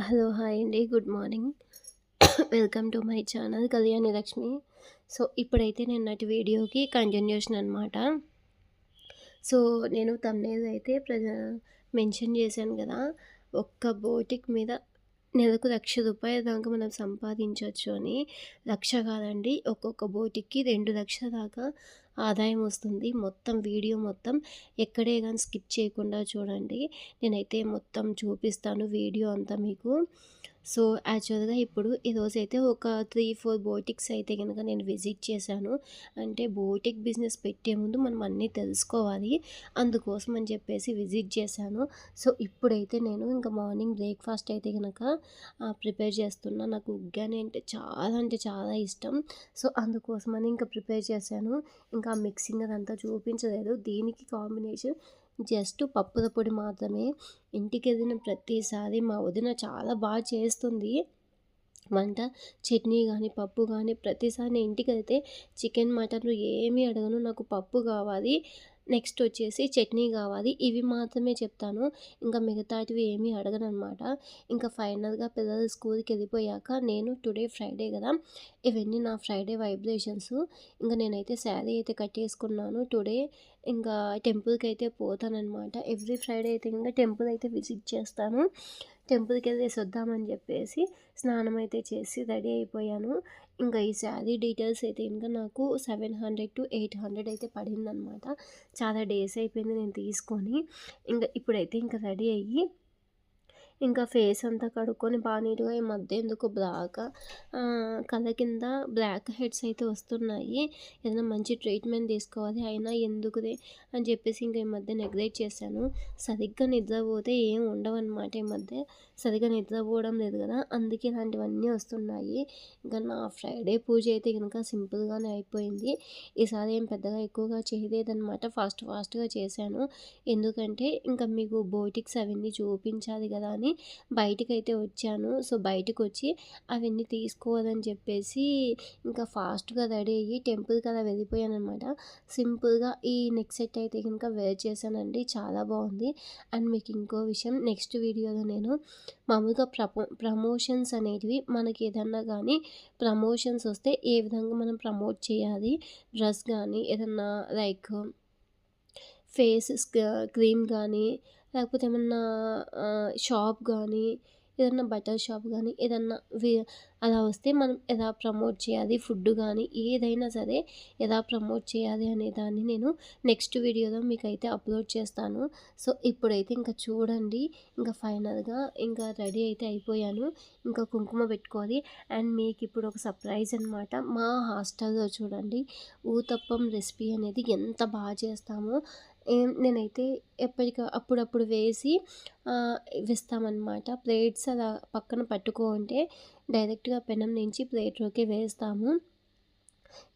Hello hi అండి. Good morning. Welcome to my channel Kalyani Lakshmi. So ఇప్పుడైతే నేను నటి వీడియోకి కంటిన్యూషన్ అనమాట సో నేను తమ్నేది అయితే ప్రజ మెన్షన్ చేశాను కదా ఒక్క బోటిక్ మీద నెలకు లక్ష రూపాయల దాకా మనం సంపాదించవచ్చు అని. లక్ష కాదండి ఒక్కొక్క బోటికి రెండు లక్షల దాకా ఆదాయం వస్తుంది. మొత్తం వీడియో మొత్తం ఎక్కడే కానీ స్కిప్ చేయకుండా చూడండి. నేనైతే మొత్తం చూపిస్తాను వీడియో అంతా మీకు. సో యాక్చువల్గా ఇప్పుడు ఈరోజు అయితే ఒక త్రీ ఫోర్ బోటిక్స్ అయితే కనుక నేను విజిట్ చేశాను. అంటే బోటిక్ బిజినెస్ పెట్టే ముందు మనం అన్నీ తెలుసుకోవాలి. అందుకోసం అని చెప్పేసి విజిట్ చేశాను. సో ఇప్పుడైతే నేను ఇంకా మార్నింగ్ బ్రేక్ఫాస్ట్ అయితే కనుక ప్రిపేర్ చేస్తున్నా. నాకు ఉగ్గాని అంటే చాలా అంటే చాలా ఇష్టం. సో అందుకోసమని ఇంకా ప్రిపేర్ చేశాను. ఇంకా మిక్సింగ్ అదంతా చూపించలేదు. దీనికి కాంబినేషన్ జస్ట్ పప్పుల పొడి మాత్రమే. ఇంటికి వెళ్ళిన ప్రతిసారి మా వదిన చాలా బాగా చేస్తుంది. వంట చట్నీ కానీ పప్పు కానీ ప్రతిసారి నేను ఇంటికి వెళ్తే చికెన్ మటన్ ఏమీ అడగను. నాకు పప్పు కావాలి. నెక్స్ట్ వచ్చేసి చట్నీ కావాలి. ఇవి మాత్రమే చెప్తాను. ఇంకా మిగతాటివి ఏమీ అడగను అనమాట ఇంకా ఫైనల్గా పిల్లలు స్కూల్కి వెళ్ళిపోయాక నేను టుడే ఫ్రైడే కదా. ఇవన్నీ నా ఫ్రైడే వైబ్రేషన్స్. ఇంకా నేనైతే శారీ అయితే కట్టేసుకున్నాను టుడే. ఇంకా టెంపుల్కి అయితే పోతానన్నమాట ఎవ్రీ ఫ్రైడే అయితే ఇంకా టెంపుల్ అయితే విజిట్ చేస్తాను. టెంపుల్కి వెళ్ళేసి వద్దామని చెప్పేసి స్నానం అయితే చేసి రెడీ అయిపోయాను. ఇంకా ఈ శారీ డీటెయిల్స్ అయితే ఇంకా నాకు seven hundred to eight hundred అయితే పడిందనమాట చాలా డేస్ అయిపోయింది నేను తీసుకొని. ఇంకా ఇప్పుడైతే ఇంకా రెడీ అయ్యి ఇంకా ఫేస్ అంతా కడుక్కొని బాగా నీట్గా ఈ మధ్య ఎందుకు బ్లాక్ కళ్ళ కింద బ్లాక్ హెడ్స్ అయితే వస్తున్నాయి. ఏదైనా మంచి ట్రీట్మెంట్ తీసుకోవాలి అయినా ఎందుకుదే అని చెప్పేసి ఇంకా ఈ మధ్య నెగ్లెక్ట్ చేశాను. సరిగ్గా నిద్రపోతే ఏం ఉండవన్నమాట ఈ మధ్య. సరిగ్గా నిద్రపోవడం లేదు కదా అందుకే ఇలాంటివన్నీ వస్తున్నాయి. ఇంకా నా ఫ్రైడే పూజ అయితే కనుక సింపుల్గానే అయిపోయింది. ఈసారి ఏం పెద్దగా ఎక్కువగా చేయలేదన్నమాట. ఫాస్ట్ ఫాస్ట్గా చేశాను. ఎందుకంటే ఇంకా మీకు బోటిక్స్ అవన్నీ చూపించాలి కదా అని బయటికి అయితే వచ్చాను. సో బయటకు వచ్చి అవన్నీ తీసుకోవాలని చెప్పేసి ఇంకా ఫాస్ట్గా రెడీ అయ్యి టెంపుల్కి అలా వెళ్ళిపోయాను అనమాట సింపుల్గా ఈ నెక్ సెట్ అయితే కనుక వేర్ చేశానండి. చాలా బాగుంది. అండ్ మీకు ఇంకో విషయం నెక్స్ట్ వీడియోలో నేను మామూలుగా ప్రమో ప్రమోషన్స్ అనేటివి మనకి ఏదన్నా కానీ ప్రమోషన్స్ వస్తే ఏ విధంగా మనం ప్రమోట్ చేయాలి డ్రెస్ కానీ ఏదన్నా లైక్ ఫేస్ క్రీమ్ కానీ లేకపోతే ఏమన్నా షాప్ కానీ ఏదన్నా బట్టల షాప్ కానీ ఏదన్నా అలా వస్తే మనం ఎలా ప్రమోట్ చేయాలి ఫుడ్ కానీ ఏదైనా సరే ఎలా ప్రమోట్ చేయాలి అనే దాన్ని నేను నెక్స్ట్ వీడియోలో మీకు అయితే అప్లోడ్ చేస్తాను. సో ఇప్పుడైతే ఇంకా చూడండి ఇంకా ఫైనల్గా ఇంకా రెడీ అయితే అయిపోయాను. ఇంకా కుంకుమ పెట్టుకోవాలి. అండ్ మీకు ఇప్పుడు ఒక సర్ప్రైజ్ అనమాట మా హాస్టల్లో చూడండి ఊతప్పం రెసిపీ అనేది ఎంత బాగా చేస్తామో. నేనైతే ఎప్పటిక అప్పుడప్పుడు వేసి వేస్తామన్నమాట. ప్లేట్స్ అలా పక్కన పట్టుకుంటే డైరెక్ట్గా పెనం నుంచి ప్లేట్లోకి వేస్తాము.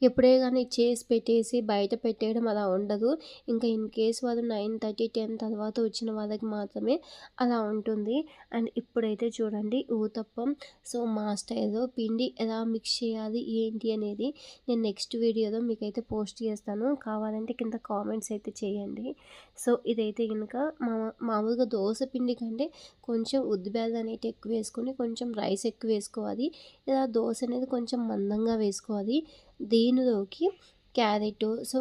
ఎప్పుడే కానీ చేసి పెట్టేసి బయట పెట్టేయడం అలా ఉండదు. ఇంకా ఇన్ కేస్ వాళ్ళు నైన్ థర్టీ టెన్ తర్వాత వచ్చిన వాళ్ళకి మాత్రమే అలా ఉంటుంది. అండ్ ఇప్పుడైతే చూడండి ఊతప్పం. సో మా స్టైల్లో పిండి ఎలా మిక్స్ చేయాలి ఏంటి అనేది నేను నెక్స్ట్ వీడియోలో మీకైతే పోస్ట్ చేస్తాను. కావాలంటే కింద కామెంట్స్ అయితే చేయండి. సో ఇదైతే కనుక మా మామూలుగా దోశ పిండి కంటే కొంచెం ఉద్దిబేద అనేది ఎక్కువ వేసుకొని కొంచెం రైస్ ఎక్కువ వేసుకోవాలి. ఇలా దోశ అనేది కొంచెం మందంగా వేసుకోవాలి. దీనిలోకి క్యారెట్ సో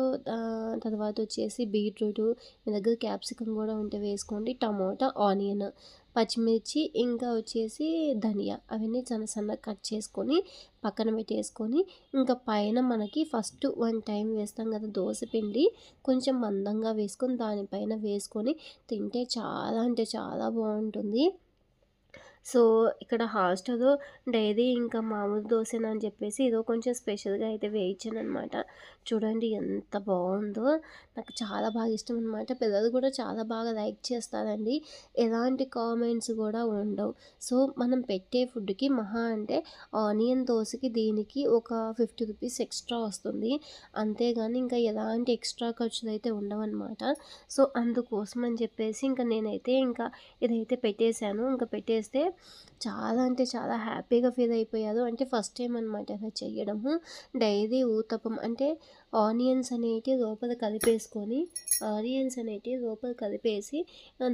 తర్వాత వచ్చేసి బీట్రూట్ మీ దగ్గర క్యాప్సికమ్ కూడా ఉంటే వేసుకోండి. టమాటా ఆనియన్ పచ్చిమిర్చి ఇంకా వచ్చేసి ధనియా అవన్నీ చిన్న సన్నగా కట్ చేసుకొని పక్కన పెట్టేసుకొని ఇంకా పైన మనకి ఫస్ట్ వన్ టైం వేస్తాం కదా దోశ పిండి కొంచెం మందంగా వేసుకొని దానిపైన వేసుకొని తింటే చాలా అంటే చాలా బాగుంటుంది. సో ఇక్కడ హాస్టల్లో డైరీ ఇంకా మామూలు దోశనా అని చెప్పేసి ఏదో కొంచెం స్పెషల్గా అయితే వేయించాను అనమాట చూడండి ఎంత బాగుందో. నాకు చాలా బాగా ఇష్టం అనమాట. పిల్లలు కూడా చాలా బాగా లైక్ చేస్తారండి. ఎలాంటి కామెంట్స్ కూడా ఉండవు. సో మనం పెట్టే ఫుడ్కి మహా అంటే ఆనియన్ దోశకి దీనికి ఒక ఫిఫ్టీ రూపీస్ ఎక్స్ట్రా వస్తుంది. అంతేగాని ఇంకా ఎలాంటి ఎక్స్ట్రా ఖర్చులు అయితే ఉండవన్నమాట సో అందుకోసం అని చెప్పేసి ఇంకా నేనైతే ఇంకా ఇదైతే పెట్టేశాను. ఇంకా పెట్టేస్తే చాలా అంటే చాలా హ్యాపీగా ఫీల్ అయిపోయారు. అంటే ఫస్ట్ టైం అనమాట అలా చేయడము డైరీ ఊతపం అంటే ఆనియన్స్ అనేటివి లోపల కలిపేసుకొని ఆనియన్స్ అనేటివి లోపల కలిపేసి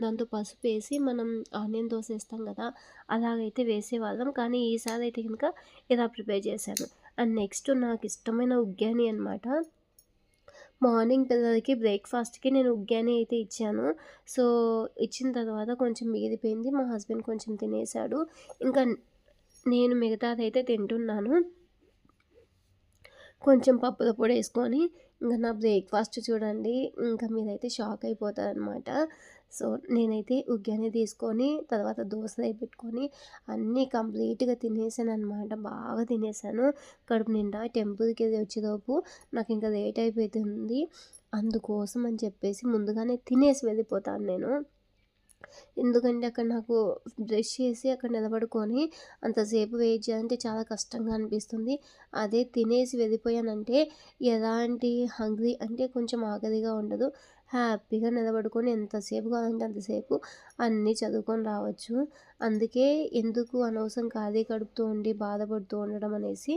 దాంతో పసుపు వేసి మనం ఆనియన్ దోశ వేస్తాం కదా అలాగైతే వేసేవాళ్ళం. కానీ ఈసారి అయితే కనుక ఇలా ప్రిపేర్ చేశాను. అండ్ నెక్స్ట్ నాకు ఇష్టమైన ఉగ్గాని అనమాట మార్నింగ్ పిల్లలకి బ్రేక్ఫాస్ట్కి నేను ఉగ్గాని అయితే ఇచ్చాను. సో ఇచ్చిన తర్వాత కొంచెం మిగిలిపోయింది. మా హస్బెండ్ కొంచెం తినేసాడు. ఇంకా నేను మిగతాది అయితే తింటున్నాను. కొంచెం పప్పుల పొడి వేసుకొని ఇంకా నా బ్రేక్ఫాస్ట్ చూడండి. ఇంకా మీరైతే షాక్ అయిపోతారనమాట సో నేనైతే ఉగ్గాని తీసుకొని తర్వాత దోశ పెట్టుకొని అన్నీ కంప్లీట్గా తినేసాను అనమాట బాగా తినేసాను. కడుపు నిండా టెంపుల్కి వెళ్ళి వచ్చేలోపు నాకు ఇంకా లేట్ అయిపోతుంది. అందుకోసం అని చెప్పేసి ముందుగానే తినేసి వెళ్ళిపోతాను నేను. ఎందుకంటే అక్కడ నాకు బ్రష్ చేసి అక్కడ నిలబడుకొని అంతసేపు వెయిట్ చేయాలంటే చాలా కష్టంగా అనిపిస్తుంది. అదే తినేసి వెళ్ళిపోయానంటే ఎలాంటి హంగ్రీ అంటే కొంచెం ఆకలిగా ఉండదు. హ్యాపీగా నిలబడుకొని ఎంతసేపు కావాలంటే అంతసేపు అన్నీ చదువుకొని రావచ్చు. అందుకే ఎందుకు అనవసరం ఖాళీ కడుపుతూ ఉండి బాధపడుతూ ఉండడం అనేసి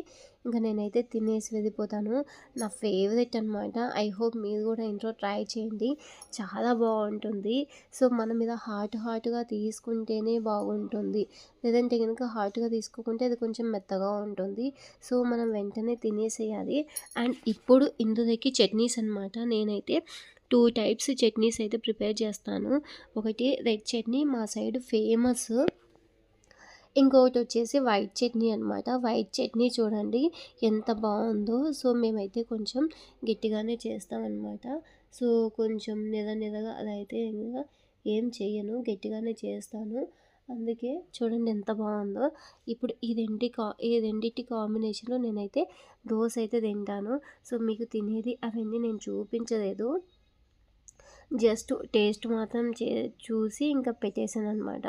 ఇంకా నేనైతే తినేసి వెళ్ళిపోతాను. నా ఫేవరెట్ అనమాట ఐ హోప్ మీరు కూడా ఇంట్లో ట్రై చేయండి. చాలా బాగుంటుంది. సో మనం మీద హాట్ హాట్గా తీసుకుంటేనే బాగుంటుంది. లేదంటే కనుక హాట్గా తీసుకోకుంటే అది కొంచెం మెత్తగా ఉంటుంది. సో మనం వెంటనే తినేసేయాలి. అండ్ ఇప్పుడు ఇందులోకి చట్నీస్ అనమాట నేనైతే టూ టైప్స్ చట్నీస్ అయితే ప్రిపేర్ చేస్తాను. ఒకటి రెడ్ చట్నీ మా సైడ్ ఫేమస్. ఇంకొకటి వచ్చేసి వైట్ చట్నీ అనమాట వైట్ చట్నీ చూడండి ఎంత బాగుందో. సో మేమైతే కొంచెం గట్టిగానే చేస్తామన్నమాట. సో కొంచెం నిద నిదగా అదైతే ఏం చేయను గట్టిగానే చేస్తాను. అందుకే చూడండి ఎంత బాగుందో. ఇప్పుడు ఈ రెండి కా ఈ రెండింటి కాంబినేషన్లో నేనైతే దోశ అయితే తింటాను. సో మీకు తినేది అవన్నీ నేను చూపించలేదు. జస్ట్ టేస్ట్ మాత్రం చే చూసి ఇంకా పెట్టేశాను అనమాట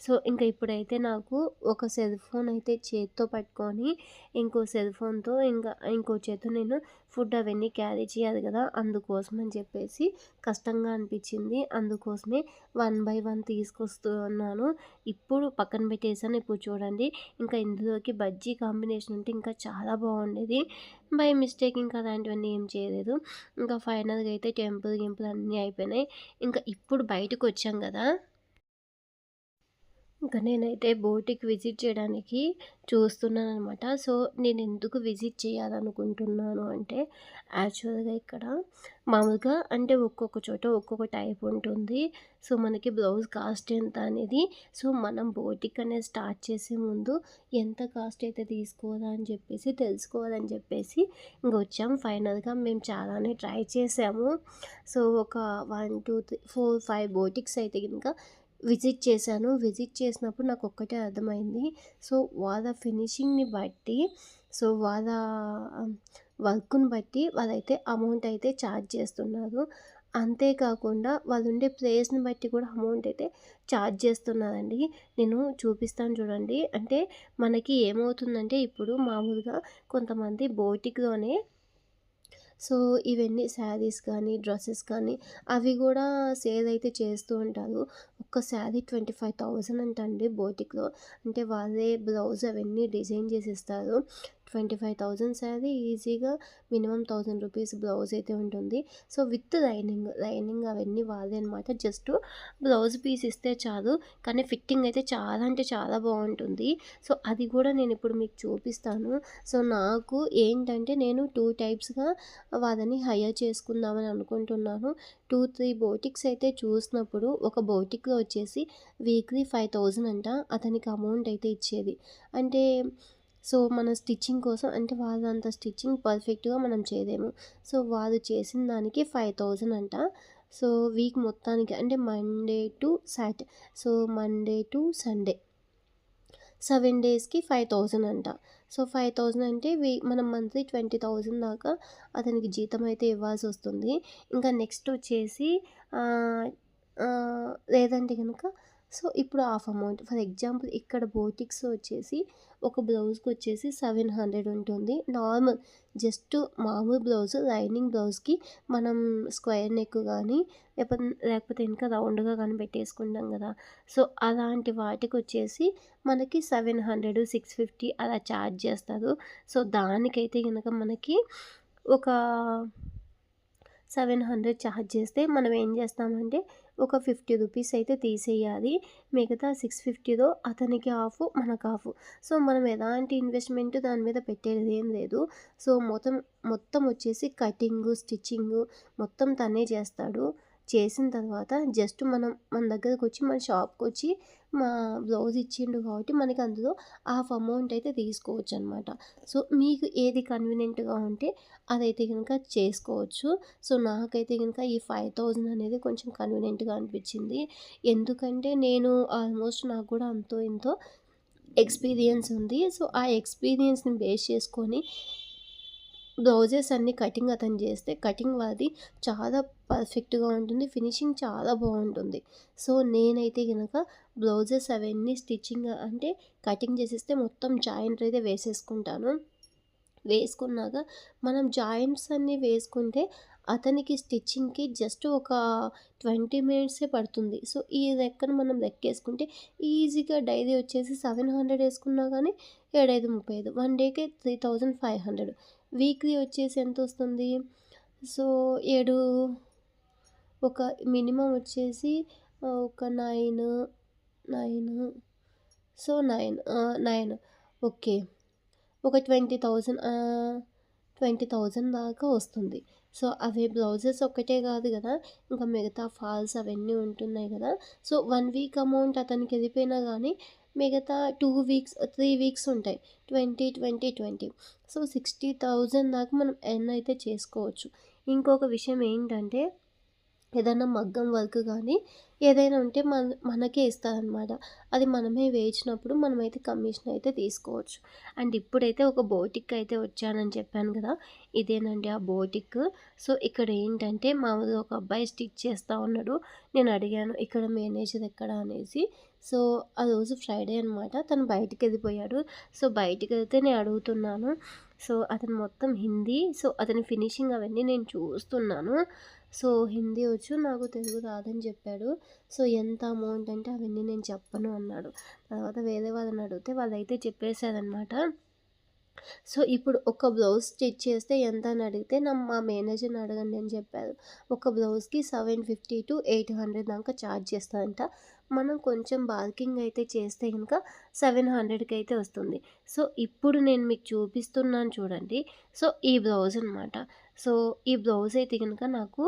సో ఇంకా ఇప్పుడైతే నాకు ఒక సెల్ ఫోన్ అయితే చేతితో పట్టుకొని ఇంకో సెల్ ఫోన్తో ఇంకా ఇంకో చేతితో నేను ఫుడ్ అవన్నీ క్యారీ చేయాలి కదా అందుకోసం అని చెప్పేసి కష్టంగా అనిపించింది. అందుకోసమే వన్ బై వన్ తీసుకొస్తున్నాను. ఇప్పుడు పక్కన పెట్టేసాను. ఇప్పుడు చూడండి ఇంకా ఇందులోకి బజ్జీ కాంబినేషన్ ఉంటే ఇంకా చాలా బాగుండేది. బై మిస్టేక్ ఇంకా అలాంటివన్నీ ఏం చేయలేదు. ఇంకా ఫైనల్గా అయితే టెంపుల్ గింపుల్ అన్నీ అయిపోయినాయి. ఇంకా ఇప్పుడు బయటకు వచ్చాం కదా. ఇంకా నేనైతే బోటికి విజిట్ చేయడానికి చూస్తున్నాను అనమాట సో నేను ఎందుకు విజిట్ చేయాలనుకుంటున్నాను అంటే యాక్చువల్గా ఇక్కడ మామూలుగా అంటే ఒక్కొక్క చోట ఒక్కొక్క టైప్ ఉంటుంది. సో మనకి బ్లౌజ్ కాస్ట్ ఎంత అనేది సో మనం బోటిక్ అనేది స్టార్ట్ చేసే ముందు ఎంత కాస్ట్ అయితే తీసుకోవాలా అని చెప్పేసి తెలుసుకోవాలని చెప్పేసి ఇంక వచ్చాం. ఫైనల్గా మేము చాలానే ట్రై చేసాము. సో ఒక one two three four five boutiques అయితే కనుక విజిట్ చేశాను. విజిట్ చేసినప్పుడు నాకు ఒక్కటే అర్థమైంది. సో వాళ్ళ ఫినిషింగ్ని బట్టి సో వాళ్ళ వర్క్ని బట్టి వాళ్ళైతే అమౌంట్ అయితే ఛార్జ్ చేస్తున్నారు. అంతేకాకుండా వాళ్ళు ఉండే ప్లేస్ని బట్టి కూడా అమౌంట్ అయితే ఛార్జ్ చేస్తున్నారండి. నేను చూపిస్తాను చూడండి. అంటే మనకి ఏమవుతుందంటే ఇప్పుడు మామూలుగా కొంతమంది బోటిక్లోనే సో ఇవన్నీ శారీస్ కానీ డ్రెస్సెస్ కానీ అవి కూడా సేల్ అయితే చేస్తూ ఉంటారు. ఒక్క శారీ ట్వంటీ ఫైవ్ థౌజండ్ అంటండి బోటిక్లో. అంటే వాళ్ళే బ్లౌజ్ అవన్నీ డిజైన్ చేసి ఇస్తారు ట్వంటీ ఫైవ్ థౌజండ్ శారీ ఈజీగా మినిమం థౌజండ్ రూపీస్ బ్లౌజ్ అయితే ఉంటుంది. సో విత్ లైనింగ్ లైనింగ్ అవన్నీ వాళ్ళే అనమాట జస్ట్ బ్లౌజ్ పీస్ ఇస్తే చాలు కానీ ఫిట్టింగ్ అయితే చాలా అంటే చాలా బాగుంటుంది. సో అది కూడా నేను ఇప్పుడు మీకు చూపిస్తాను. సో నాకు ఏంటంటే నేను టూ టైప్స్గా వాళ్ళని హైయర్ చేసుకుందామని అనుకుంటున్నాను. టూ త్రీ బోటిక్స్ అయితే చూసినప్పుడు ఒక బోటిక్లో వచ్చేసి వీక్లీ ఫైవ్ థౌజండ్ అంట అతనికి అమౌంట్ అయితే ఇచ్చేది. అంటే సో మన స్టిచ్చింగ్ కోసం అంటే వాళ్ళంత స్టిచ్చింగ్ పర్ఫెక్ట్గా మనం చేయలేము. సో వాళ్ళు చేసిన దానికి ఫైవ్ థౌజండ్ అంట. సో వీక్ మొత్తానికి అంటే Monday to Saturday so Monday to Sunday. Seven డేస్కి ఫైవ్ థౌజండ్ అంట. సో ఫైవ్ థౌజండ్ అంటే వీ మనం మంత్లీ ట్వంటీ థౌజండ్ దాకా అతనికి జీతం అయితే ఇవ్వాల్సి వస్తుంది. ఇంకా నెక్స్ట్ వచ్చేసి లేదంటే కనుక సో ఇప్పుడు హాఫ్ అమౌంట్. ఫర్ ఎగ్జాంపుల్ ఇక్కడ బోటిక్స్ వచ్చేసి ఒక బ్లౌజ్కి వచ్చేసి సెవెన్ హండ్రెడ్ ఉంటుంది. నార్మల్ జస్ట్ మామూలు బ్లౌజ్ లైనింగ్ బ్లౌజ్కి మనం స్క్వేర్ నెక్ కానీ లేకపోతే లేకపోతే ఇంకా రౌండ్గా కానీ పెట్టేసుకుంటాం కదా. సో అలాంటి వాటికి వచ్చేసి మనకి సెవెన్ హండ్రెడ్ సిక్స్ ఫిఫ్టీ అలా ఛార్జ్ చేస్తారు. సో దానికైతే కనుక మనకి ఒక సెవెన్ హండ్రెడ్ ఛార్జ్ చేస్తే మనం ఏం చేస్తామంటే ఒక ఫిఫ్టీ రూపీస్ అయితే తీసేయాలి. మిగతా సిక్స్ ఫిఫ్టీలో అతనికి ఆఫ్ మనకు ఆఫ్ సో మనం ఎలాంటి ఇన్వెస్ట్మెంట్ దాని మీద పెట్టేది ఏం లేదు. సో మొత్తం మొత్తం వచ్చేసి కటింగు స్టిచ్చింగు మొత్తం తనే చేస్తాడు. చేసిన తర్వాత జస్ట్ మనం మన దగ్గరకు వచ్చి మన షాప్కి వచ్చి మా బ్లౌజ్ ఇచ్చిండు కాబట్టి మనకి అందులో హాఫ్ అమౌంట్ అయితే తీసుకోవచ్చు అనమాట సో మీకు ఏది కన్వీనియంట్గా ఉంటే అదైతే కనుక చేసుకోవచ్చు. సో నాకైతే కనుక ఈ ఫైవ్ థౌజండ్ అనేది కొంచెం కన్వీనియంట్గా అనిపించింది. ఎందుకంటే నేను ఆల్మోస్ట్ నాకు కూడా అంతో ఇంతో ఎక్స్పీరియన్స్ ఉంది. సో ఆ ఎక్స్పీరియన్స్ని బేస్ చేసుకొని బ్లౌజెస్ అన్నీ కటింగ్ అతను చేస్తే కటింగ్ అది చాలా పర్ఫెక్ట్గా ఉంటుంది ఫినిషింగ్ చాలా బాగుంటుంది. సో నేనైతే కనుక బ్లౌజెస్ అవన్నీ స్టిచ్చింగ్ అంటే కటింగ్ చేసేస్తే మొత్తం జాయింట్ అయితే వేసేసుకుంటాను. వేసుకున్నాక మనం జాయింట్స్ అన్నీ వేసుకుంటే అతనికి స్టిచ్చింగ్కి జస్ట్ ఒక ట్వంటీ మినిట్సే పడుతుంది. సో ఈ లెక్కన మనం లెక్కేసుకుంటే ఈజీగా డైలీ వచ్చేసి సెవెన్ హండ్రెడ్ వేసుకున్నా కానీ ఏడైదు ముప్పై ఐదు వన్ డేకి three thousand five hundred. Weekly వచ్చేసి ఎంత వస్తుంది సో ఏడు ఒక మినిమం వచ్చేసి ఒక nine nine so nine nine okay. ఒక ట్వంటీ థౌజండ్ ట్వంటీ థౌజండ్ దాకా వస్తుంది. సో అవి బ్లౌజెస్ ఒక్కటే కాదు కదా ఇంకా మిగతా ఫాల్స్ అవన్నీ ఉంటున్నాయి కదా. సో వన్ వీక్ అమౌంట్ అతనికి వెళ్ళిపోయినా కానీ మిగతా టూ వీక్స్ త్రీ వీక్స్ ఉంటాయి. Twenty twenty twenty. So sixty thousand దాకా మనం ఎర్న్ అయితే చేసుకోవచ్చు. ఇంకొక విషయం ఏంటంటే ఏదైనా మగ్గం వర్క్ కానీ ఏదైనా ఉంటే మన మనకే ఇస్తారనమాట. అది మనమే వేయించినప్పుడు మనమైతే కమిషన్ అయితే తీసుకోవచ్చు. అండ్ ఇప్పుడైతే ఒక బోటిక్ అయితే వచ్చానని చెప్పాను కదా ఇదేనండి ఆ బోటిక్. సో ఇక్కడ ఏంటంటే మామూలుగా ఒక అబ్బాయి స్టిచ్ చేస్తూ ఉన్నాడు. నేను అడిగాను ఇక్కడ మేనేజర్ ఎక్కడ? అనేసి. సో ఆ రోజు ఫ్రైడే అనమాట తను బయటికి వెళ్ళిపోయాడు సో బయటికి వెళ్తే నేను అడుగుతున్నాను. సో అతను మొత్తం హిందీ. సో అతని ఫినిషింగ్ అవన్నీ నేను చూస్తున్నాను. సో హిందీ వచ్చు నాకు తెలుగు రాదని చెప్పాడు. సో ఎంత అమౌంట్ అంటే అవన్నీ నేను చెప్పను అన్నాడు. తర్వాత వేరే వాళ్ళని అడిగితే వాళ్ళైతే చెప్పేశారనమాట సో ఇప్పుడు ఒక బ్లౌజ్ స్టిచ్ చేస్తే ఎంత అని అడిగితే నా మా మేనేజర్ని అడగండి అని చెప్పారు. ఒక బ్లౌజ్కి seven fifty to eight hundred దాకా ఛార్జ్ చేస్తారంట. మనం కొంచెం బార్కింగ్ అయితే చేస్తే కనుక సెవెన్ హండ్రెడ్కి అయితే వస్తుంది. సో ఇప్పుడు నేను మీకు చూపిస్తున్నాను చూడండి. సో ఈ బ్లౌజ్ అనమాట సో ఈ బ్లౌజ్ అయితే కనుక నాకు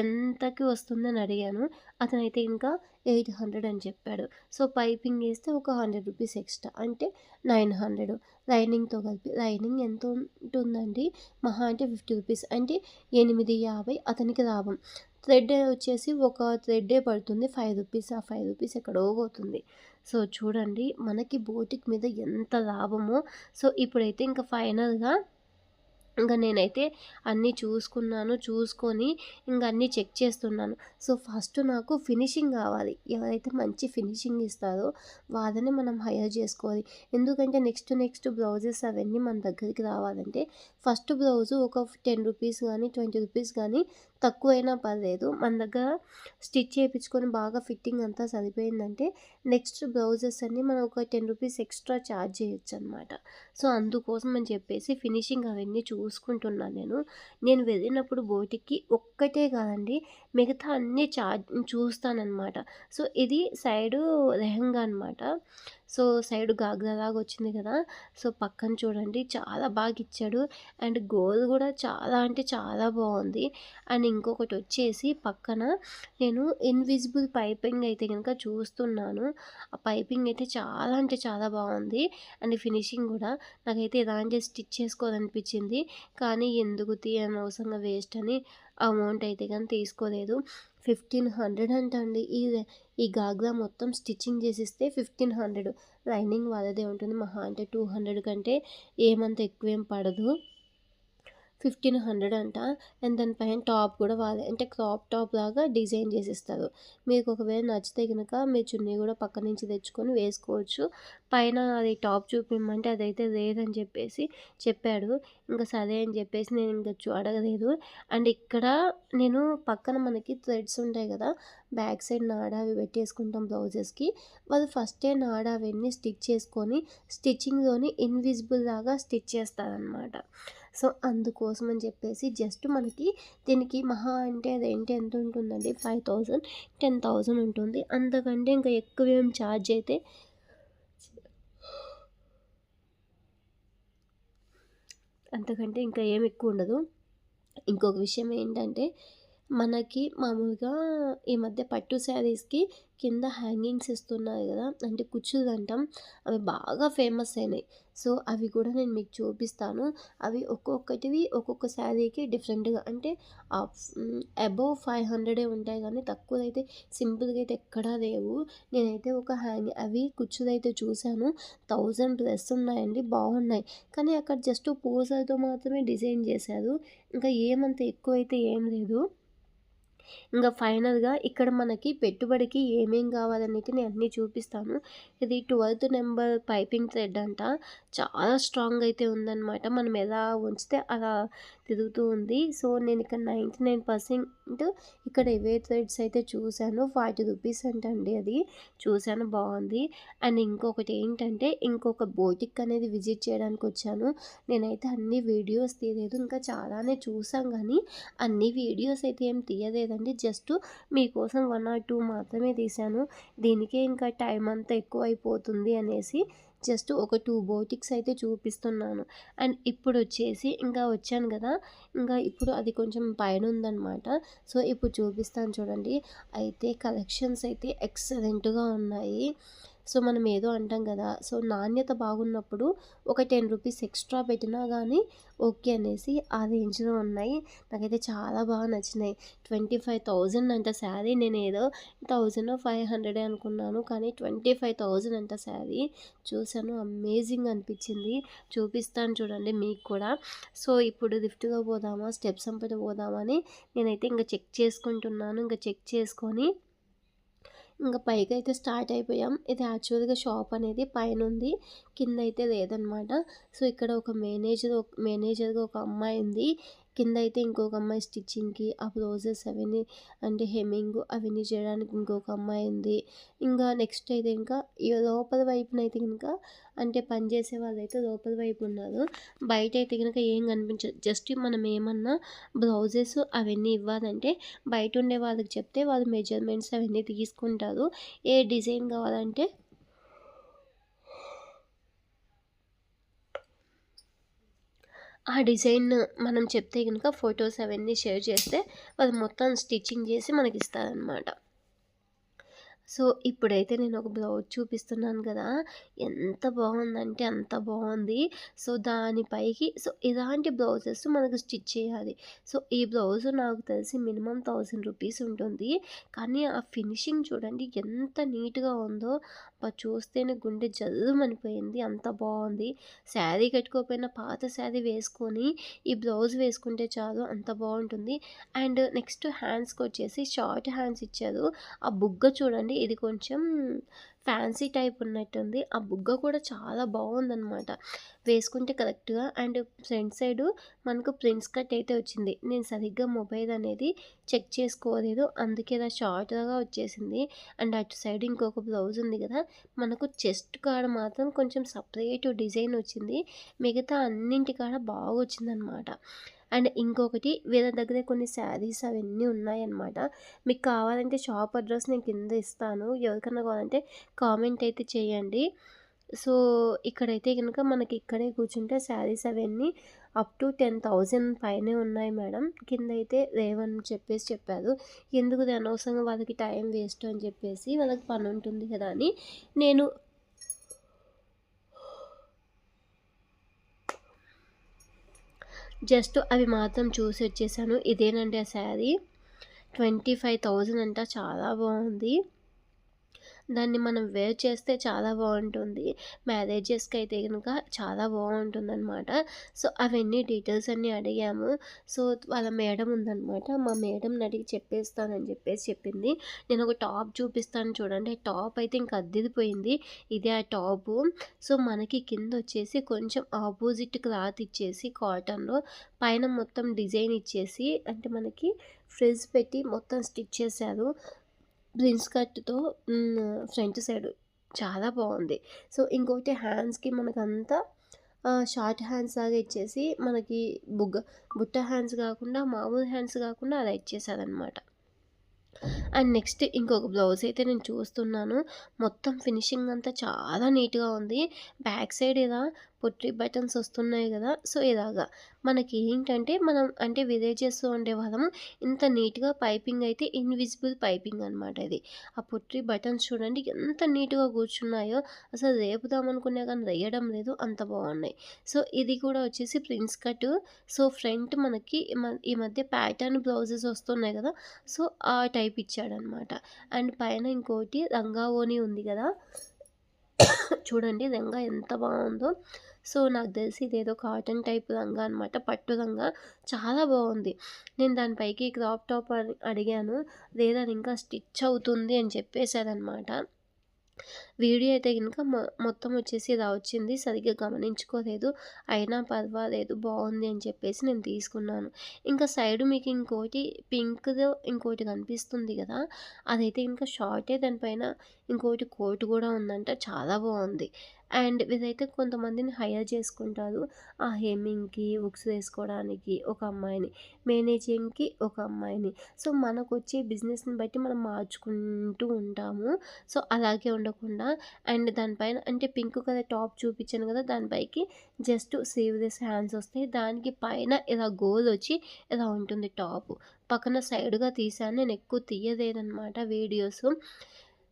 ఎంతకి వస్తుందని అడిగాను. అతనైతే ఇంకా ఎయిట్ హండ్రెడ్ అని చెప్పాడు. సో పైపింగ్ వేస్తే ఒక హండ్రెడ్ రూపీస్ ఎక్స్ట్రా అంటే నైన్ హండ్రెడ్. లైనింగ్తో కలిపి లైనింగ్ ఎంత ఉంటుందండి? మహా అంటే ఫిఫ్టీ రూపీస్ అంటే ఎనిమిది యాభై అతనికి లాభం. థ్రెడ్ వచ్చేసి ఒక థ్రెడ్డే పడుతుంది ఫైవ్ రూపీస్ ఆ ఫైవ్ రూపీస్ ఎక్కడో పోతుంది. సో చూడండి మనకి బోటిక్ మీద ఎంత లాభమో. సో ఇప్పుడైతే ఇంకా ఫైనల్గా ఇంకా నేనైతే అన్నీ చూసుకున్నాను చూసుకొని ఇంకా అన్నీ చెక్ చేస్తున్నాను. సో ఫస్ట్ నాకు ఫినిషింగ్ కావాలి. ఎవరైతే మంచి ఫినిషింగ్ ఇస్తారో వాళ్ళని మనం హైర్ చేసుకోవాలి. ఎందుకంటే నెక్స్ట్ నెక్స్ట్ బ్లౌజెస్ అవన్నీ మన దగ్గరికి రావాలంటే ఫస్ట్ బ్లౌజు ఒక టెన్ రూపీస్ కానీ ట్వంటీ రూపీస్ కానీ తక్కువైనా పర్లేదు. మన దగ్గర స్టిచ్ చేయించుకొని బాగా ఫిట్టింగ్ అంతా సరిపోయిందంటే నెక్స్ట్ బ్లౌజెస్ అన్నీ మనం ఒక టెన్ రూపీస్ ఎక్స్ట్రా ఛార్జ్ చేయొచ్చు అనమాట సో అందుకోసం అని చెప్పేసి ఫినిషింగ్ అవన్నీ చూసుకుంటున్నాను నేను. నేను వెళ్ళినప్పుడు బోటికి ఒక్కటే కాదండి మిగతా అన్నీ చార్జ్ చూస్తానన్నమాట. సో ఇది సైడు లెహంగా అనమాట సో సైడ్ గాగ్రా లాగా వచ్చింది కదా. సో పక్కన చూడండి చాలా బాగా ఇచ్చాడు. అండ్ గోల్ కూడా చాలా అంటే చాలా బాగుంది. అండ్ ఇంకొకటి వచ్చేసి పక్కన నేను ఇన్విజిబుల్ పైపింగ్ అయితే కనుక చూస్తున్నాను. ఆ పైపింగ్ అయితే చాలా అంటే చాలా బాగుంది. అండ్ ఫినిషింగ్ కూడా నాకైతే ఇలాంటి స్టిచ్ చేసుకోవాలనిపించింది. కానీ ఎందుకు తీయనవసరంగా వేస్ట్ అని అమౌంట్ అయితే కానీ తీసుకోలేదు. ఫిఫ్టీన్ హండ్రెడ్ అంటండి. ఈ ఈ గాగ్రా మొత్తం స్టిచ్చింగ్ చేసిస్తే ఫిఫ్టీన్ హండ్రెడ్. లైనింగ్ వాళ్ళదే ఉంటుంది. మహా అంటే టూ హండ్రెడ్ కంటే ఏమంత ఎక్కువేం పడదు. ఫిఫ్టీన్ హండ్రెడ్ అంట. అండ్ దానిపైన టాప్ కూడా వాళ్ళే అంటే క్రాప్ టాప్ లాగా డిజైన్ చేసిస్తారు. మీకు ఒకవేళ నచ్చితే కనుక మీ చున్నీ కూడా పక్క నుంచి తెచ్చుకొని వేసుకోవచ్చు. పైన అది టాప్ చూపిమ్మంటే అదైతే లేదని చెప్పేసి చెప్పాడు. ఇంకా సరే అని చెప్పేసి నేను ఇంకా చూడగలేదు అండ్ ఇక్కడ నేను పక్కన మనకి థ్రెడ్స్ ఉంటాయి కదా బ్యాక్ సైడ్ నాడ అవి పెట్టేసుకుంటాం బ్లౌజెస్కి. వాళ్ళు ఫస్టే నాడ అవన్నీ స్టిచ్ చేసుకొని స్టిచ్చింగ్లోని ఇన్విజిబుల్ లాగా స్టిచ్ చేస్తారనమాట సో అందుకోసం అని చెప్పేసి జస్ట్ మనకి దీనికి మహా అంటే అదేంటి ఎంత ఉంటుందండి? ఫైవ్ థౌజండ్ టెన్ థౌజండ్ ఉంటుంది. అంతకంటే ఇంకా ఎక్కువ ఏం ఛార్జ్ అయితే అంతకంటే ఇంకా ఏం ఎక్కువ ఉండదు. ఇంకొక విషయం ఏంటంటే మనకి మామూలుగా ఈ మధ్య పట్టు శారీస్కి కింద హ్యాంగింగ్స్ ఇస్తున్నారు కదా అంటే కుచ్చులు అంటాం. అవి బాగా ఫేమస్ అయినాయి. సో అవి కూడా నేను మీకు చూపిస్తాను. అవి ఒక్కొక్కటివి ఒక్కొక్క శారీకి డిఫరెంట్గా అంటే అబోవ్ ఫైవ్ హండ్రెడే ఉంటాయి కానీ తక్కువ అయితే సింపుల్గా అయితే ఎక్కడా లేవు. నేనైతే ఒక హ్యాంగ్ అవి కుచ్చులు అయితే చూశాను. థౌజండ్ ప్లస్ ఉన్నాయండి బాగున్నాయి. కానీ అక్కడ జస్ట్ పూసలతో మాత్రమే డిజైన్ చేశారు. ఇంకా ఏమంత ఎక్కువ అయితే ఏం లేదు. ఇంకా ఫైనల్గా ఇక్కడ మనకి పెట్టుబడికి ఏమేం కావాలనేది నేను అన్నీ చూపిస్తాను. ఇది ట్వెల్త్ నెంబర్ పైపింగ్ థ్రెడ్ అంట. చాలా స్ట్రాంగ్ అయితే ఉందన్నమాట. మనం ఎలా ఉంచితే అలా తిరుగుతూ ఉంది. సో నేను ఇక్కడ నైంటీ నైన్ పర్సెంట్ ఇక్కడ ఇవే థ్రెడ్స్ అయితే చూశాను. ఫార్టీ రూపీస్ అంటండి అది. చూశాను బాగుంది. అండ్ ఇంకొకటి ఏంటంటే ఇంకొక బోటిక్ అనేది విజిట్ చేయడానికి వచ్చాను. నేనైతే అన్ని వీడియోస్ తీయలేదు. ఇంకా చాలానే చూసాం కానీ అన్ని వీడియోస్ అయితే ఏం తీయలేదండి. జస్ట్ మీకోసం వన్ ఆర్ టూ మాత్రమే తీశాను. దీనికే ఇంకా టైం అంతా ఎక్కువ అయిపోతుంది అనేసి జస్ట్ ఒక టూ బోటిక్స్ అయితే చూపిస్తున్నాను. అండ్ ఇప్పుడు వచ్చేసి ఇంకా వచ్చాను కదా. ఇంకా ఇప్పుడు అది కొంచెం పైన ఉందన్నమాట సో ఇప్పుడు చూపిస్తాను చూడండి. అయితే కలెక్షన్స్ అయితే ఎక్సలెంట్గా ఉన్నాయి. సో మనం ఏదో అంటాం కదా. సో నాణ్యత బాగున్నప్పుడు ఒక టెన్ రూపీస్ ఎక్స్ట్రా పెట్టినా కానీ ఓకే అనేసి ఆ రేంజ్లో ఉన్నాయి. నాకైతే చాలా బాగా నచ్చినాయి. ట్వంటీ ఫైవ్ థౌజండ్ అంట శారీ. నేను ఏదో థౌజండ్ ఫైవ్ హండ్రెడ్ అనుకున్నాను కానీ ట్వంటీ ఫైవ్ థౌజండ్ అంట శారీ. చూశాను. అమేజింగ్ అనిపించింది. చూపిస్తాను చూడండి మీకు కూడా. సో ఇప్పుడు లిఫ్ట్గా పోదామా? స్టెప్స్ అంపట పోదామా అని నేనైతే ఇంకా చెక్ చేసుకుంటున్నాను. ఇంకా చెక్ చేసుకొని ఇంకా పైకి అయితే స్టార్ట్ అయిపోయాం. ఇది యాక్చువల్గా షాప్ అనేది పైన ఉంది కింద అయితే లేదనమాట. సో ఇక్కడ ఒక మేనేజర్ మేనేజర్గా ఒక అమ్మాయి ఉంది కింద అయితే ఇంకొక అమ్మాయి స్టిచ్చింగ్కి ఆ బ్లౌజెస్ అవన్నీ అంటే హెమ్మింగ్ అవన్నీ చేయడానికి ఇంకొక అమ్మాయి ఉంది. ఇంకా నెక్స్ట్ అయితే ఇంకా ఈ లోపల వైపున అయితే కనుక అంటే పనిచేసే వాళ్ళు అయితే లోపల వైపు ఉన్నారు. బయట అయితే కనుక ఏం కనిపించదు. జస్ట్ మనం ఏమన్నా బ్లౌజెస్ అవన్నీ ఇవ్వాలంటే బయట ఉండే వాళ్ళకి చెప్తే వాళ్ళు మెజర్మెంట్స్ అవన్నీ తీసుకుంటారు. ఏ డిజైన్ కావాలంటే ఆ డిజైన్ మనం చెప్తే కనుక ఫొటోస్ అవన్నీ షేర్ చేస్తే అది మొత్తం స్టిచ్చింగ్ చేసి మనకి ఇస్తారనమాట సో ఇప్పుడైతే నేను ఒక బ్లౌజ్ చూపిస్తున్నాను కదా ఎంత బాగుందంటే అంత బాగుంది. సో దానిపైకి సో ఇలాంటి బ్లౌజెస్ మనకు స్టిచ్ చేయాలి. సో ఈ బ్లౌజ్ నాకు తెలిసి మినిమం థౌజండ్ రూపీస్ ఉంటుంది. కానీ ఆ ఫినిషింగ్ చూడండి ఎంత నీట్గా ఉందో. చూస్తేనే గుండె జల్లుమనిపోయింది. అంత బాగుంది. శారీ కట్టుకోకపోయినా పాత శారీ వేసుకొని ఈ బ్లౌజ్ వేసుకుంటే చాలు అంత బాగుంటుంది. అండ్ నెక్స్ట్ హ్యాండ్స్కి వచ్చేసి షార్ట్ హ్యాండ్స్ ఇచ్చారు. ఆ బుగ్గ చూడండి ఇది కొంచెం ఫ్యాన్సీ టైప్ ఉన్నట్టుంది. ఆ బుగ్గ కూడా చాలా బాగుందనమాట వేసుకుంటే కరెక్ట్గా అండ్ ఫ్రంట్ సైడు మనకు ప్రిన్స్ కట్ అయితే వచ్చింది. నేను సరిగ్గా మొబైల్ అనేది చెక్ చేసుకోలేదు. అందుకే ఇలా షార్ట్గా వచ్చేసింది. అండ్ అటు సైడ్ ఇంకొక బ్లౌజ్ ఉంది కదా మనకు చెస్ట్ కాడ మాత్రం కొంచెం సపరేట్ డిజైన్ వచ్చింది. మిగతా అన్నింటి కాడ బాగా వచ్చిందనమాట అండ్ ఇంకొకటి వీళ్ళ దగ్గర కొన్ని శారీస్ అవన్నీ ఉన్నాయన్నమాట. మీకు కావాలంటే షాప్ అడ్రస్ నేను కింద ఇస్తాను. ఎవరికైనా కావాలంటే కామెంట్ అయితే చేయండి. సో ఇక్కడైతే కనుక మనకి ఇక్కడే కూర్చుంటే శారీస్ అవన్నీ అప్ టు టెన్ థౌజండ్ పైనే ఉన్నాయి మేడం. కింద అయితే లేవని చెప్పేసి చెప్పారు. ఎందుకు అనవసరంగా వాళ్ళకి టైం వేస్ట్ అని చెప్పేసి వాళ్ళకి పని ఉంటుంది కదా అని. నేను జస్ట్ అవి మాత్రం చూసి వచ్చేసాను. ఇదేనండి ఆ శారీ. ట్వంటీ ఫైవ్ థౌజండ్ అంట చాలా బాగుంది. దాన్ని మనం వేర్ చేస్తే చాలా బాగుంటుంది. మ్యారేజెస్కి అయితే కనుక చాలా బాగుంటుంది అనమాట సో అవన్నీ డీటెయిల్స్ అన్నీ అడిగాము. సో వాళ్ళ మేడం ఉందనమాట మా మేడంని అడిగి చెప్పేస్తానని చెప్పేసి చెప్పింది. నేను ఒక టాప్ చూపిస్తాను చూడండి. టాప్ అయితే ఇంకా అద్దెదిపోయింది ఇదే ఆ టాపు. సో మనకి కింద వచ్చేసి కొంచెం ఆపోజిట్ క్లాత్ ఇచ్చేసి కాటన్లో పైన మొత్తం డిజైన్ ఇచ్చేసి అంటే మనకి ఫ్రిజ్ పెట్టి మొత్తం స్టిచ్ చేశారు. ప్రిన్స్ కట్తో ఫ్రంట్ సైడ్ చాలా బాగుంది. సో ఇంకొకటి హ్యాండ్స్కి మనకంతా షార్ట్ హ్యాండ్స్ లాగా ఇచ్చేసి మనకి బుగ్గ బుట్ట హ్యాండ్స్ కాకుండా మామూలు హ్యాండ్స్ కాకుండా అలా ఇచ్చేసారనమాట అండ్ నెక్స్ట్ ఇంకొక బ్లౌజ్ అయితే నేను చూస్తున్నాను. మొత్తం ఫినిషింగ్ అంతా చాలా నీట్గా ఉంది. బ్యాక్ సైడ్ ఇలా పొట్రీ బటన్స్ వస్తున్నాయి కదా. సో ఇలాగా. మనకి ఏంటంటే మనం అంటే విలేజెస్ ఉండే వాళ్ళము ఇంత నీట్గా పైపింగ్ అయితే ఇన్విజిబుల్ పైపింగ్ అనమాట ఇది. ఆ పొట్రీ బటన్స్ చూడండి ఎంత నీట్గా కూర్చున్నాయో. అసలు రేపుదామనుకునే కానీ రేయడం లేదు. అంత బాగున్నాయి. సో ఇది కూడా వచ్చేసి ప్రిన్స్ కట్. సో ఫ్రంట్ మనకి ఈ మధ్య ప్యాటర్న్ బ్లౌజెస్ వస్తున్నాయి కదా. సో ఆ టైప్ ఇచ్చాడనమాట అండ్ పైన ఇంకోటి రంగావోని ఉంది కదా. చూడండి రంగా ఎంత బాగుందో. సో నాకు తెలిసి ఇదేదో కాటన్ టైప్ రంగా అనమాట పట్టు రంగా. చాలా బాగుంది. నేను దానిపైకి క్రాప్ టాప్ అడిగాను. లేదా ఇంకా స్టిచ్ అవుతుంది అని చెప్పేశారనమాట వీడియో అయితే కనుక మొత్తం వచ్చేసి ఇలా వచ్చింది. సరిగ్గా గమనించుకోలేదు. అయినా పర్వాలేదు బాగుంది అని చెప్పేసి నేను తీసుకున్నాను. ఇంకా సైడ్ మీకు ఇంకోటి పింక్ ఇంకోటి కనిపిస్తుంది కదా అదైతే ఇంకా షార్టే. దానిపైన ఇంకోటి కోట్ కూడా ఉందంట. చాలా బాగుంది. అండ్ ఇదైతే కొంతమందిని హైర్ చేసుకుంటారు. ఆ హెమ్మింగ్కి బుక్స్ వేసుకోవడానికి ఒక అమ్మాయిని మేనేజింగ్కి ఒక అమ్మాయిని. సో మనకు వచ్చే బిజినెస్ని బట్టి మనం మార్చుకుంటూ ఉంటాము. సో అలాగే ఉండకుండా అండ్ దానిపైన అంటే పింక్ కలర్ టాప్ చూపించాను కదా దానిపైకి జస్ట్ సేవ్లెస్ హ్యాండ్స్ వస్తాయి. దానికి పైన ఇలా గోల్ వచ్చి ఇలా ఉంటుంది టాప్. పక్కన సైడ్గా తీసాను నేను ఎక్కువ తీయలేదనమాట వీడియోస్.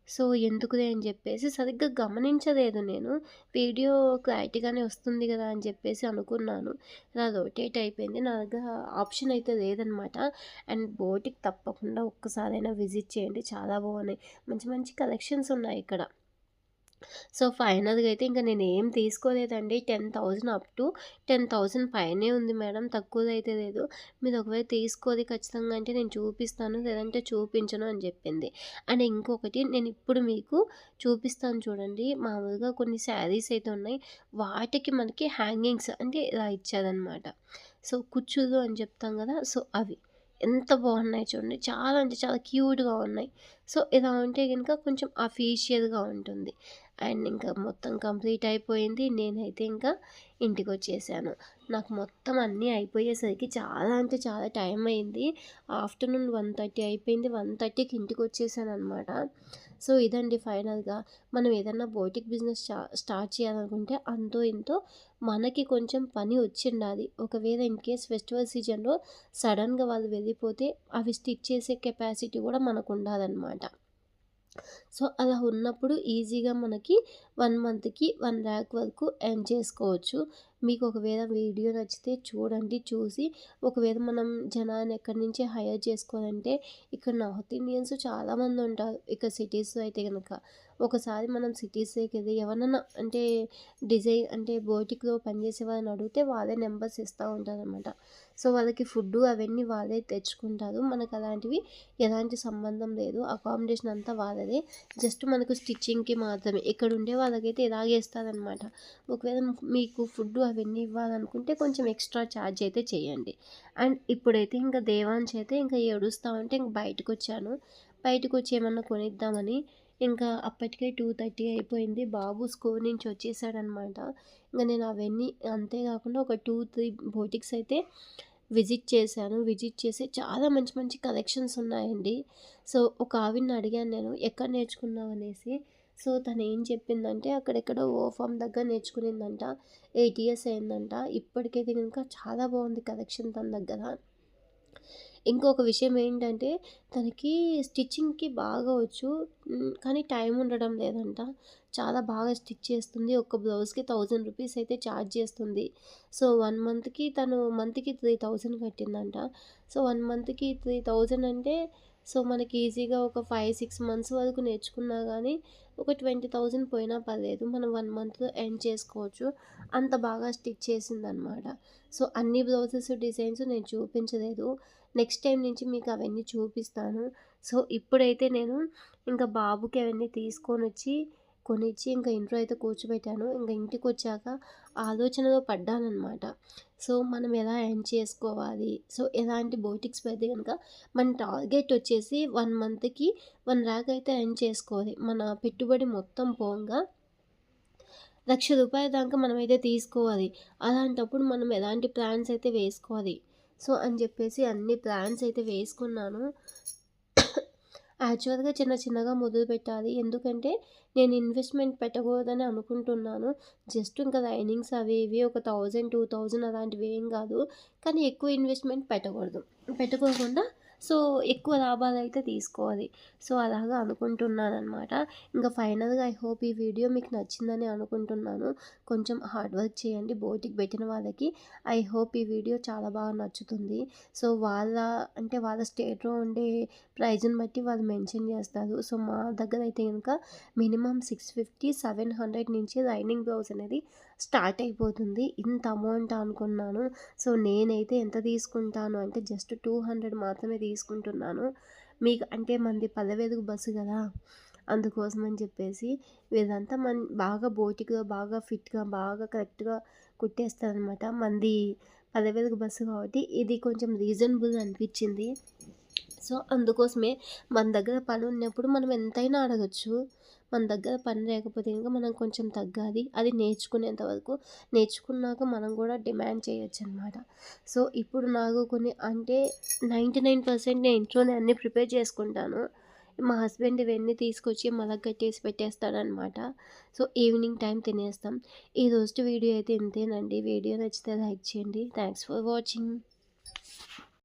సో ఎందుకులే అని చెప్పేసి సరిగ్గా గమనించలేదు నేను. వీడియో క్లారిటీగానే వస్తుంది కదా అని చెప్పేసి అనుకున్నాను. ఇలా రొటేట్ అయిపోయింది. నా దగ్గర ఆప్షన్ అయితే లేదనమాట. అండ్ బోటికి తప్పకుండా ఒక్కసారైనా విజిట్ చేయండి. చాలా బాగున్నాయి. మంచి మంచి కలెక్షన్స్ ఉన్నాయి ఇక్కడ. సో ఫైనల్గా అయితే ఇంకా నేను ఏం తీసుకోలేదండి. Ten thousand up to ten thousand పైనే ఉంది మేడం. తక్కువ అయితే లేదు. మీరు ఒకవేళ తీసుకోది ఖచ్చితంగా అంటే నేను చూపిస్తాను లేదంటే చూపించను అని చెప్పింది. అండ్ ఇంకొకటి నేను ఇప్పుడు మీకు చూపిస్తాను చూడండి. మామూలుగా కొన్ని శారీస్ అయితే ఉన్నాయి. వాటికి మనకి హ్యాంగింగ్స్ అంటే ఇలా ఇచ్చారనమాట సో కుచ్చులు అని చెప్తాం కదా! సో అవి ఎంత బాగున్నాయి చూడండి. చాలా అంటే చాలా క్యూట్గా ఉన్నాయి. సో ఇలా ఉంటే కనుక కొంచెం అఫీషియల్గా ఉంటుంది. అండ్ ఇంకా మొత్తం కంప్లీట్ అయిపోయింది. నేనైతే ఇంకా ఇంటికి వచ్చేసాను నాకు మొత్తం అన్నీ అయిపోయేసరికి చాలా అంటే చాలా టైం అయింది. ఆఫ్టర్నూన్ వన్ థర్టీ అయిపోయింది. వన్ థర్టీకి ఇంటికి వచ్చేసాను అనమాట సో ఇదండి ఫైనల్గా. మనం ఏదన్నా బోటిక్ బిజినెస్ స్టార్ట్ చేయాలనుకుంటే అంతో ఇంతో మనకి కొంచెం పని వచ్చిండాలి ఒకవేళ ఇన్ కేస్ ఫెస్టివల్ సీజన్లో సడన్గా వాళ్ళు వెళ్ళిపోతే అవి స్టిచ్ చేసే కెపాసిటీ కూడా మనకు ఉండాలన్నమాట సో అలా ఉన్నప్పుడు ఈజీగా మనకి వన్ మంత్కి వన్ ల్యాక్ వరకు ఎర్న్ చేసుకోవచ్చు. మీకు ఒకవేళ వీడియో నచ్చితే చూడండి చూసి ఒకవేళ మనం జనాన్ని ఎక్కడి నుంచి హైర్ చేసుకోవాలంటే ఇక్కడ నార్త్ ఇండియన్స్ చాలామంది ఉంటారు. ఇక్కడ సిటీస్లో అయితే కనుక ఒకసారి మనం సిటీస్ వెళ్ళి ఎవరన్నా అంటే డిజైన్ అంటే బోటిక్లో పనిచేసే వాళ్ళని అడిగితే వాళ్ళే నెంబర్స్ ఇస్తూ ఉంటారు అనమాట సో వాళ్ళకి ఫుడ్ అవన్నీ వాళ్ళే తెచ్చుకుంటారు. మనకు అలాంటివి ఎలాంటి సంబంధం లేదు. అకామిడేషన్ అంతా వాళ్ళదే. జస్ట్ మనకు స్టిచ్చింగ్కి మాత్రమే. ఇక్కడ ఉండే వాళ్ళకైతే ఇలాగే ఇస్తారనమాట ఒకవేళ మీకు ఫుడ్ అవన్నీ ఇవ్వాలనుకుంటే కొంచెం ఎక్స్ట్రా ఛార్జ్ అయితే చేయండి. అండ్ ఇప్పుడైతే ఇంకా దేవాన్స్ అయితే ఇంకా ఏడుస్తా ఉంటే ఇంక బయటకు వచ్చాను బయటకు వచ్చి ఏమన్నా కొనిద్దామని ఇంకా అప్పటికే టూ థర్టీ అయిపోయింది. బాబు స్కూల్ నుంచి వచ్చేసాడనమాట. ఇంకా నేను అవన్నీ అంతేకాకుండా ఒక టూ త్రీ బోటిక్స్ అయితే విజిట్ చేశాను. విజిట్ చేసి చాలా మంచి మంచి కలెక్షన్స్ ఉన్నాయండి. సో ఒక ఆవిడని అడిగాను నేను ఎక్కడ నేర్చుకున్నావు అనేసి. సో తను ఏం చెప్పిందంటే అక్కడెక్కడ ఓ ఫామ్ దగ్గర నేర్చుకునిందంట. ఎయిట్ ఇయర్స్ అయిందంట. ఇప్పటికైతే కనుక చాలా బాగుంది కలెక్షన్ తన దగ్గర. ఇంకొక విషయం ఏంటంటే తనకి స్టిచ్చింగ్కి బాగా వచ్చు. కానీ టైం ఉండడం లేదంట. చాలా బాగా స్టిచ్ చేస్తుంది. ఒక బ్లౌజ్కి థౌజండ్ రూపీస్ అయితే ఛార్జ్ చేస్తుంది. సో వన్ మంత్కి తను మంత్కి త్రీ థౌజండ్ కట్టిందంట. సో వన్ మంత్కి త్రీ థౌజండ్ అంటే సో మనకి ఈజీగా ఒక ఫైవ్ సిక్స్ మంత్స్ వరకు నేర్చుకున్నా కానీ ఒక ట్వంటీ థౌజండ్ పోయినా పర్లేదు మనం వన్ మంత్లో ఎండ్ చేసుకోవచ్చు. అంత బాగా స్టిచ్ చేసిందనమాట. సో అన్ని బ్లౌజెస్ డిజైన్స్ నేను చూపించలేదు. నెక్స్ట్ టైం నుంచి మీకు అవన్నీ చూపిస్తాను. సో ఇప్పుడైతే నేను ఇంకా బాబుకి అవన్నీ తీసుకొని వచ్చి కొనిచ్చి ఇంకా ఇంట్లో అయితే కూర్చోబెట్టాను. ఇంకా ఇంటికి వచ్చాక ఆలోచనలో పడ్డానమాట సో మనం ఎలా ఎండ్ చేసుకోవాలి? సో ఎలాంటి బోటిక్స్ పెడితే కనుక మన టార్గెట్ వచ్చేసి వన్ మంత్కి వన్ ర్యాక్ అయితే ఎండ్ చేసుకోవాలి. మన పెట్టుబడి మొత్తం పోగా లక్ష రూపాయల దాకా మనమైతే తీసుకోవాలి. అలాంటప్పుడు మనం ఎలాంటి ప్లాన్స్ అయితే వేసుకోవాలి? సో అని చెప్పేసి అన్ని ప్లాన్స్ అయితే వేసుకున్నాను. యాక్చువల్గా చిన్న చిన్నగా మొదలు పెట్టాలి. ఎందుకంటే నేను ఇన్వెస్ట్మెంట్ పెట్టకూడదని అనుకుంటున్నాను. జస్ట్ ఇంకా లైనింగ్స్ అవి ఇవి ఒక థౌజండ్ టూ థౌజండ్ అలాంటివి ఏం కాదు. కానీ ఎక్కువ ఇన్వెస్ట్మెంట్ పెట్టకూడదు. పెట్టుకోకుండా సో ఎక్కువ లాభాలు అయితే తీసుకోవాలి. సో అలాగా అనుకుంటున్నాను అనమాట ఇంకా ఫైనల్గా ఐ హోప్ ఈ వీడియో మీకు నచ్చిందని అనుకుంటున్నాను. కొంచెం హార్డ్ వర్క్ చేయండి. బోటికి పెట్టిన వాళ్ళకి ఐ హోప్ ఈ వీడియో చాలా బాగా నచ్చుతుంది. సో వాళ్ళ అంటే వాళ్ళ స్టేట్లో ఉండే ప్రైజ్ని బట్టి వాళ్ళు మెన్షన్ చేస్తారు. సో మా దగ్గర అయితే కనుక minimum six fifty seven hundred నుంచి లైనింగ్ బ్లౌజ్ అనేది స్టార్ట్ అయిపోతుంది. ఇంత అమౌంట్ అనుకున్నాను. సో నేనైతే ఎంత తీసుకుంటాను అంటే జస్ట్ టూ హండ్రెడ్ మాత్రమే తీసుకుంటున్నాను. మీకు అంటే మంది పల్లెవెదుగు బస్సు కదా అందుకోసం అని చెప్పేసి వీళ్ళంతా మన బాగా బోటిక్గా బాగా ఫిట్గా బాగా కరెక్ట్గా కుట్టేస్తారనమాట మంది పల్లెవెదుగు బస్సు కాబట్టి ఇది కొంచెం రీజనబుల్ అనిపించింది. సో అందుకోసమే మన దగ్గర పని ఉన్నప్పుడు మనం ఎంతైనా అడగచ్చు. మన దగ్గర పని లేకపోతే ఇంకా మనం కొంచెం తగ్గాలి. అది నేర్చుకునేంత వరకు నేర్చుకున్నాక మనం కూడా డిమాండ్ చేయొచ్చు అనమాట సో ఇప్పుడు నాకు కొన్ని అంటే నైంటీ నైన్ పర్సెంట్ నేను ఇంట్లోనే అన్నీ ప్రిపేర్ చేసుకుంటాను. మా హస్బెండ్ ఇవన్నీ తీసుకొచ్చి మళ్ళీ కట్టేసి పెట్టేస్తాడనమాట. సో ఈవినింగ్ టైం తినేస్తాం. ఈ రోజు వీడియో అయితే ఇంతేనండి. వీడియో నచ్చితే లైక్ చేయండి. Thanks for watching.